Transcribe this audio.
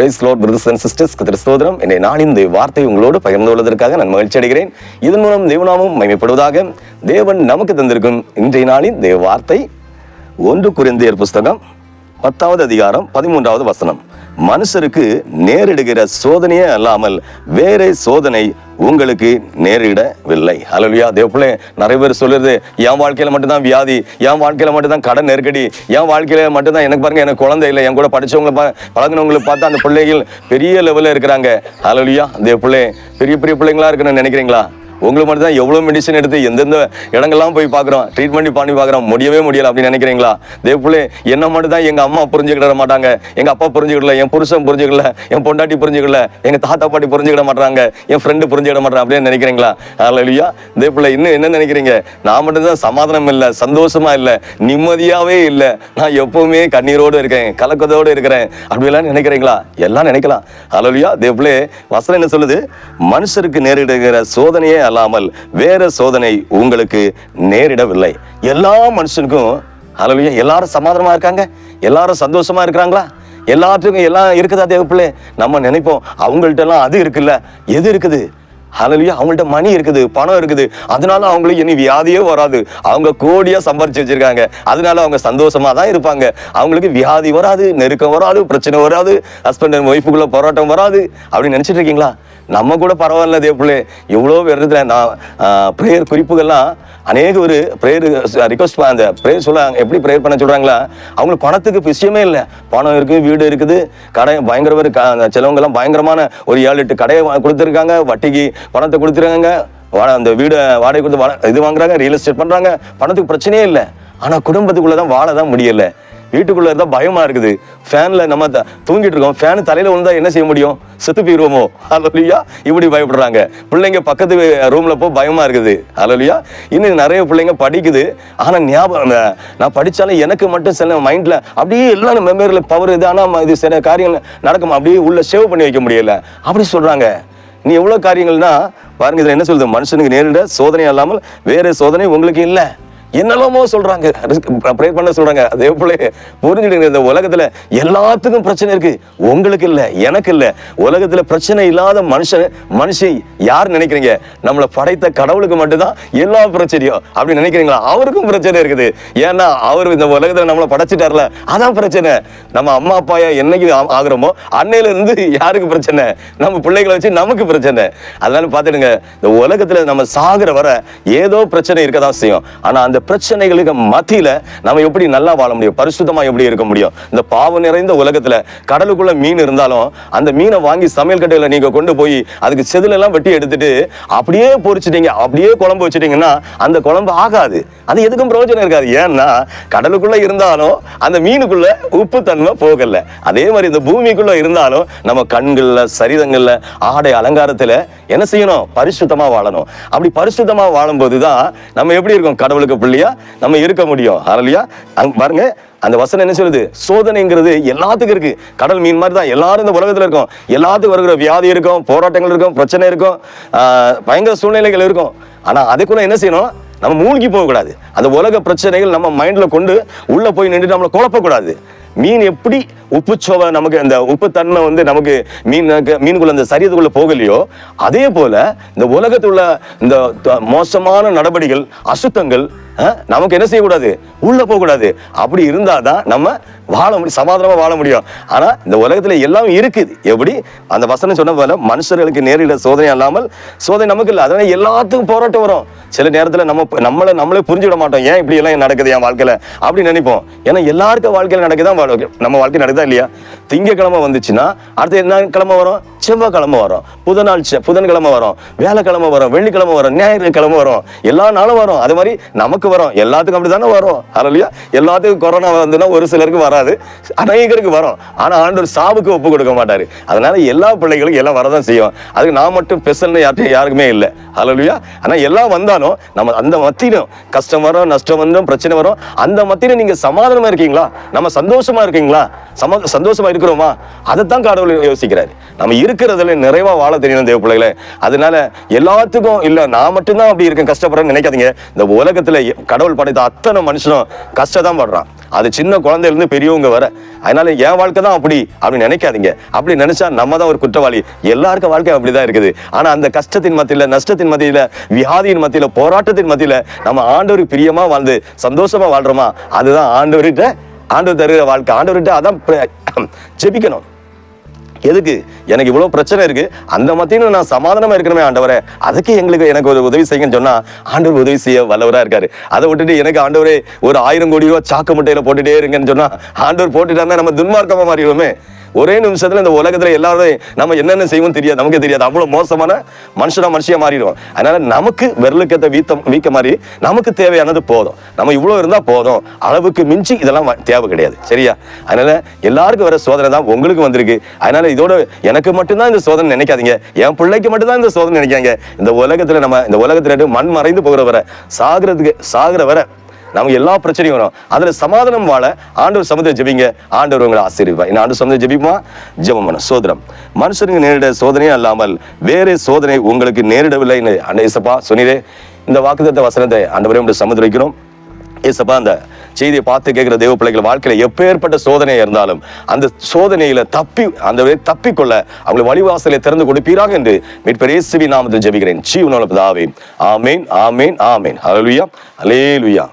Praise lord brothers and sisters கிறிஸ்தோதரம் என்னை நான் இந்த வார்த்தை உங்களோடு பகிர்ந்து கொள்வதற்காக நான் மகிழ்ச்சி அடைகிறேன். இதன் மூலம் தேவநாமம் மகிமைப்படுவதாக தேவன் நமக்கு தந்திருக்கும் இன்றைய நாளின் தேவ வார்த்தை ஒன்று குறைந்தியர் புஸ்தகம். பத்தாவது அதிகாரம் பதிமூன்றாவது வசனம். மனுஷருக்கு நேரிடுகிற சோதனையே அல்லாமல் வேற சோதனை உங்களுக்கு நேரிடவில்லை. அலலுயா தேவப்பிள்ளை நிறைய பேர் சொல்லுறது என் வாழ்க்கையில் மட்டும்தான் வியாதி என் வாழ்க்கையில் மட்டும்தான் கடன் நெருக்கடி என் வாழ்க்கையில் மட்டும்தான் எனக்கு பாருங்க எனக்கு குழந்தை இல்லை என் கூட படித்தவங்களை பா பழகினவங்களை பார்த்தா அந்த பிள்ளைகள் பெரிய லெவலில் இருக்கிறாங்க. அலலுயா தேவப்பிள்ளை பெரிய பெரிய பிள்ளைங்களா இருக்கணும்னு நினைக்கிறீங்களா? உங்களுக்கு மட்டும் தான் எவ்வளோ மெடிசன் எடுத்து எந்தெந்த இடங்கள்லாம் போய் பார்க்குறோம் ட்ரீட்மெண்ட் பண்ணி பார்க்குறோம் முடியவே முடியலை அப்படின்னு நினைக்கிறீங்களா? தேவப்பிள்ளை என்ன மட்டும் தான் எங்கள் அம்மா புரிஞ்சுக்கிட மாட்டாங்க எங்கள் அப்பா புரிஞ்சுக்கிடல என் புருஷன் புரிஞ்சுக்கல என் பொண்டாட்டி புரிஞ்சுக்கல எங்கள் தாத்தா பாட்டி புரிஞ்சுக்கிட மாட்டாங்க என் ஃப்ரெண்டு புரிஞ்சுக்கிட மாட்டான் அப்படின்னு நினைக்கிறீங்களா? இல்லையா தேவப்பிள்ளை இன்னும் என்ன நினைக்கிறீங்க? நான் மட்டும் தான் சமாதானம் இல்லை சந்தோஷமாக இல்லை நிம்மதியாகவே இல்லை. நான் எப்போவுமே கண்ணீரோடு இருக்கேன் கலக்கத்தோடு இருக்கிறேன். அப்படிலாம் நினைக்கிறீங்களா? எல்லாம் நினைக்கலாம். அலலியா தேவப்பிள்ளை வசனம் என்ன சொல்லுது? மனுஷருக்கு நேரிடுகிற சோதனையே அல்லாமல் வேற சோதனை உங்களுக்கு நேரிடவில்லை. எல்லா மனுஷனுக்கும் அலலியா எல்லாரும் சமாதானமா இருக்காங்க? எல்லாரும் சந்தோஷமா இருக்கிறாங்களா? எல்லாத்துக்கும் எல்லாம் இருக்குதா தேவப்பிள்ளை நம்ம நினைப்போம் அவங்கள்ட்ட எல்லாம் அது இருக்குல்ல? எது இருக்குது? அதுலயும் அவங்கள்ட்ட மணி இருக்குது பணம் இருக்குது. அதனால அவங்களுக்கு இனி வியாதியே வராது. அவங்க கோடியா சம்பாரிச்சு வச்சிருக்காங்க. அதனால அவங்க சந்தோஷமா தான் இருப்பாங்க. அவங்களுக்கு வியாதி வராது நெருக்கம் வராது பிரச்சனை வராது ஹஸ்பண்ட் அண்ட் ஒய்ஃபுக்குள்ள போராட்டம் வராது. அப்படின்னு நினைச்சிட்டு இருக்கீங்களா? நம்ம கூட பரவாயில்ல தேவப்பிள்ளை எவ்வளோ பேர் நான் ப்ரேயர் குறிப்புகள்லாம் அநேக ஒரு ப்ரேயர் ரிக்வஸ்ட் அந்த ப்ரேயர் சொல்ல எப்படி ப்ரேயர் பண்ண சொல்கிறாங்களா அவங்களுக்கு பணத்துக்கு விஷயமே இல்லை. பணம் இருக்குது வீடு இருக்குது. கடை பயங்கர ஒரு க- அந்த சிலவங்கெல்லாம் பயங்கரமான ஒரு ஏழு எட்டு கடையை கொடுத்துருக்காங்க. வட்டிக்கு பணத்தை கொடுத்துருக்காங்க. வாட அந்த வீடை வாடகை கொடுத்து வா- இது வாங்குறாங்க ரியல் எஸ்டேட் பண்ணுறாங்க பணத்துக்கு பிரச்சனையே இல்லை. ஆனால் குடும்பத்துக்குள்ளே தான் வாழ தான் முடியலை. வீட்டுக்குள்ள இருந்தா பயமா இருக்குது. ஃபேன்ல நம்ம த- தூங்கிட்டு இருக்கோம். ஃபேன் தலையில விழுந்தா என்ன செய்ய முடியும்? செத்து போயிருவோமோ? அலலியா இப்படி பயப்படுறாங்க. பிள்ளைங்க பக்கத்து ரூம்ல போ பயமா இருக்குது. அலலியா இன்னும் நிறைய பிள்ளைங்க படிக்குது. ஆனா ஞாபகம் நான் படிச்சாலும் எனக்கு மட்டும் சில மைண்ட்ல அப்படியே எல்லாம் மெமரியில் பவர் இது. ஆனா இது சில காரியங்கள் நடக்கும் அப்படியே உள்ள சேவ் பண்ணி வைக்க முடியல. அப்படி சொல்றாங்க. நீ எவ்வளவு காரியங்கள்னா பாருங்க இதுல என்ன சொல்லுது? மனுஷனுக்கு நேரிட சோதனை இல்லாமல் வேற சோதனை உங்களுக்கு இல்லை. என்னெல்லாமோ சொல்றாங்க. ப்ரே பண்ண சொல்றாங்க. அதே போல புரிஞ்சுடுங்க இந்த உலகத்துல எல்லாத்துக்கும் பிரச்சனை இருக்கு. உங்களுக்கு இல்ல எனக்கு இல்ல. உலகத்துல பிரச்சனை இல்லாத மனுஷன் மனுஷன் யார் நினைக்கிறீங்க? நம்மளை படைத்த கடவுளுக்கு மட்டும்தான் எல்லா பிரச்சனையும். அப்படி நினைக்கிறீங்களா? அவருக்கும் பிரச்சனை இருக்குது. ஏன்னா அவர் இந்த உலகத்துல நம்மளை படைச்சிட்டார்ல. அதான் பிரச்சனை. நம்ம அம்மா அப்பாயா என்னைக்கு ஆ- ஆகுறோமோ அன்னையில இருந்து யாருக்கு பிரச்சனை? நம்ம பிள்ளைகளை வச்சு நமக்கு பிரச்சனை. அதனால பார்த்துடுங்க இந்த உலகத்துல நம்ம சாகுற வர ஏதோ பிரச்சனை இருக்கதான் செய்யும். ஆனா அந்த பிரச்சனைகளுக்கு மத்தியில நம்ம எப்படி நல்லா வாழ முடியும்? பரிசுத்தமா எப்படி இருக்க முடியும்? இந்த பாவம் நிறைந்த உலகத்துல கடலுக்குள்ள மீன் இருந்தாலும் அந்த மீனை வாங்கி சமையல் கட்டையில நீங்க கொண்டு போய் அதுக்கு செதிலெல்லாம் வெட்டி எடுத்துட்டு அப்படியே பொரிச்சிட்டீங்க அப்படியே குழம்பு வச்சிட்டீங்கன்னா அந்த குழம்பு ஆகாது. அது எதுக்கும் பிரயோஜனம் இருக்காது. ஏன்னா கடலுக்குள்ள இருந்தாலும் அந்த மீனுக்குள்ள உப்பு தன்மை போகல. அதே மாதிரி இந்த பூமிக்குள்ள இருந்தாலும் நம்ம கண்கள்ல சரிதங்கள்ல ஆடை அலங்காரத்துல என்ன செய்யணும்? பரிசுத்தமா வாழணும். அப்படி பரிசுத்தமா வாழும்போது தான் நம்ம எப்படி இருக்கோம்? கடவுளுக்கு இல்லையா நம்ம இருக்க முடியும். அதனாலயா அங்க பாருங்க அந்த வசனம் என்ன சொல்லுது? சோதனைங்கிறது எல்லாத்துக்கும் இருக்கு. கடல் மீன் மாதிரி தான். எல்லாரும் இந்த உலகத்துல இருக்கும். எல்லாத்துக்கும் வருகிற வியாதி இருக்கும் போராட்டங்கள் இருக்கும் பிரச்சனை இருக்கும் பயங்கர சூழ்நிலைகள் இருக்கும். ஆனா அதுக்குள்ள என்ன செய்யணும்? நம்ம மூழ்கி போகக்கூடாது. அந்த உலக பிரச்சனைகள் நம்ம மைண்டில் கொண்டு உள்ளே போய் நின்று நம்மளை குழப்பக்கூடாது. மீன் எப்படி உப்புச்சோவை நமக்கு அந்த உப்பு தன்மை வந்து நமக்கு மீன் மீனுக்குள்ள அந்த சரியத்துக்குள்ள போகலையோ அதே போல இந்த உலகத்துள்ள இந்த மோசமான நடவடிக்கைகள் அசுத்தங்கள் நமக்கு என்ன செய்யக்கூடாது? உள்ள போகக்கூடாது. அப்படி இருந்தாதான் நம்ம வாழ முடியும் சமாதானமாக வாழ முடியும். ஆனால் இந்த உலகத்தில் எல்லாம் இருக்குது. எப்படி? அந்த வசனம் சொன்ன போல மனுஷர்களுக்கு நேரிட சோதனை அல்லாமல் சோதனை நமக்கு இல்லை. அதனால் எல்லாத்துக்கும் போராட்டம் வரும். சில நேரத்தில் நம்ம நம்மளை நம்மளே புரிஞ்சுவிட மாட்டோம். ஏன் இப்படி எல்லாம் நடக்குது என் வாழ்க்கையில்? அப்படின்னு நினைப்போம். ஏன்னா எல்லாருக்கும் வாழ்க்கையில் நடக்குதான் வாழ்க்கை. நம்ம வாழ்க்கை நடக்குதா இல்லையா? திங்கக்கிழமை வந்துச்சுன்னா அடுத்து என்ன கிழமை வரும்? செவ்வாய்க்கிழமை வரும். புதநாள் புதன்கிழமை வரும். வேலைக்கிழமை வரும். வெள்ளிக்கிழமை வரும். ஞாயிற்றுக்கிழமை வரும். எல்லா நாளும் வரும். அது மாதிரி நமக்கு வரும். எல்லாத்துக்கும் அப்படி தானே வரும். இல்லையா எல்லாத்துக்கும் கொரோனா வந்துன்னா ஒரு சிலருக்கு வராது. வராது. அநேகருக்கு வரும். ஆனால் ஆண்டவர் சாவுக்கு ஒப்பு கொடுக்க மாட்டார். அதனால எல்லா பிள்ளைகளுக்கும் எல்லாம் வரதான் செய்யும். அதுக்கு நான் மட்டும் ஸ்பெஷல்னு யார்ட்டும் யாருக்குமே இல்லை. ஹalleluya ஆனால் எல்லாம் வந்தாலும் நம்ம அந்த மத்தியிலும் கஷ்டம் வரும் நஷ்டம் வரும் பிரச்சனை வரும். அந்த மத்தியிலும் நீங்கள் சமாதானமாக இருக்கீங்களா? நம்ம சந்தோஷமாக இருக்கீங்களா? சம சந்தோஷமாக இருக்கிறோமா? அதைத்தான் கடவுள் யோசிக்கிறார். நம்ம இருக்கிறதுல நிறைவாக வாழ தெரியணும் தேவ பிள்ளைகளே. அதனால எல்லாத்துக்கும் இல்லை நான் மட்டும்தான் அப்படி இருக்கேன் கஷ்டப்படுறேன்னு நினைக்காதீங்க. இந்த உலகத்தில் கடவுள் படைத்த அத்தனை மனுஷனும் கஷ்டம் தான் படுறான். அது சின்ன குழந்தையிலேருந்து பெரியவங்க வர அதனால என் வாழ்க்கை தான் அப்படி அப்படின்னு நினைக்காதீங்க. அப்படி நினைச்சா நம்ம தான் ஒரு குற்றவாளி. எல்லாருக்கும் வாழ்க்கை அப்படிதான் இருக்குது. ஆனா அந்த கஷ்டத்தின் மத்தியில நஷ்டத்தின் மத்தியில வியாதியின் மத்தியில போராட்டத்தின் மத்தியில நம்ம ஆண்டவருக்கு பிரியமா வாழ்ந்து சந்தோஷமா வாழ்றோமா? அதுதான் ஆண்டவர்கிட்ட ஆண்டவர் தருகிற வாழ்க்கை. ஆண்டவர்கிட்ட அதான் ஜெபிக்கணும். எதுக்கு? எனக்கு இவ்வளவு பிரச்சனை இருக்கு. அந்த மத்தியும் நான் சமாதானமா இருக்கணுமே ஆண்டவரே. அதுக்கு எங்களுக்கு எனக்கு ஒரு உதவி செய்யுங்கன்னு சொன்னா ஆண்டவர் உதவி செய்ய வல்லவரா இருக்காரு. அதை விட்டுட்டு எனக்கு ஆண்டவரே ஒரு ஆயிரம் கோடி ரூபாய் சாக்கு முட்டையில போட்டுட்டே இருங்கன்னு சொன்னா ஆண்டவர் போட்டுட்டாருன்னா நம்ம துன்மார்க்கமா மாறிடுவோமே. ஒரே நிமிஷத்தில் இந்த உலகத்தில் எல்லாரும் நம்ம என்னென்ன செய்வோம் தெரியாது. நமக்கு தெரியாது. அவ்வளோ மோசமான மனுஷனாக மனுஷியாக மாறிடுவோம். அதனால் நமக்கு விரலுக்கேற்ற வீத்தம் வீக்க மாதிரி நமக்கு தேவையானது போதும். நம்ம இவ்வளோ இருந்தால் போதும். அளவுக்கு மிஞ்சி இதெல்லாம் தேவை கிடையாது. சரியா? அதனால் எல்லாருக்கும் வர சோதனை தான் உங்களுக்கு வந்திருக்கு. அதனால் இதோட எனக்கு மட்டும்தான் இந்த சோதனை நினைக்காதீங்க. என் பிள்ளைக்கு மட்டும்தான் இந்த சோதனை நினைக்காங்க. இந்த உலகத்தில் நம்ம இந்த உலகத்தில் மண் மறைந்து போகிற வர சாகிறதுக்கு சாகிற வர நமக்கு எல்லா பிரச்சனையும் வரும். அதில் சமாதானம் வாழ ஆண்டவர் சமுதிர ஜெபிங்க. ஆண்டவர் உங்களை ஆசீர்வா இந்த ஆண்டு சமுதிர ஜெபிப்போமா? ஜெபம் பண்ண சோதனம். மனுஷனுக்கு நேரிட சோதனையும் அல்லாமல் வேறு சோதனை உங்களுக்கு நேரிடவில்லைன்னு அண்ட இசப்பா சொன்னீரே. இந்த வாக்குத்த வசனத்தை ஆண்டவரே உங்களை சமுதிர வைக்கிறோம். ஏசப்பா அந்த செய்தியை பார்த்து கேட்குற தேவ பிள்ளைகள் வாழ்க்கையில் எப்பேற்பட்ட சோதனை இருந்தாலும் அந்த சோதனையில் தப்பி அந்த தப்பிக்கொள்ள அவங்களை வழிவாசலை திறந்து கொடுப்பீராக என்று மீட்பரேசுவி நாமத்தில் ஜெபிக்கிறேன். ஜீவனோட பிதாவே. ஆமேன் ஆமேன் ஆமேன். ஹalleluya லுயா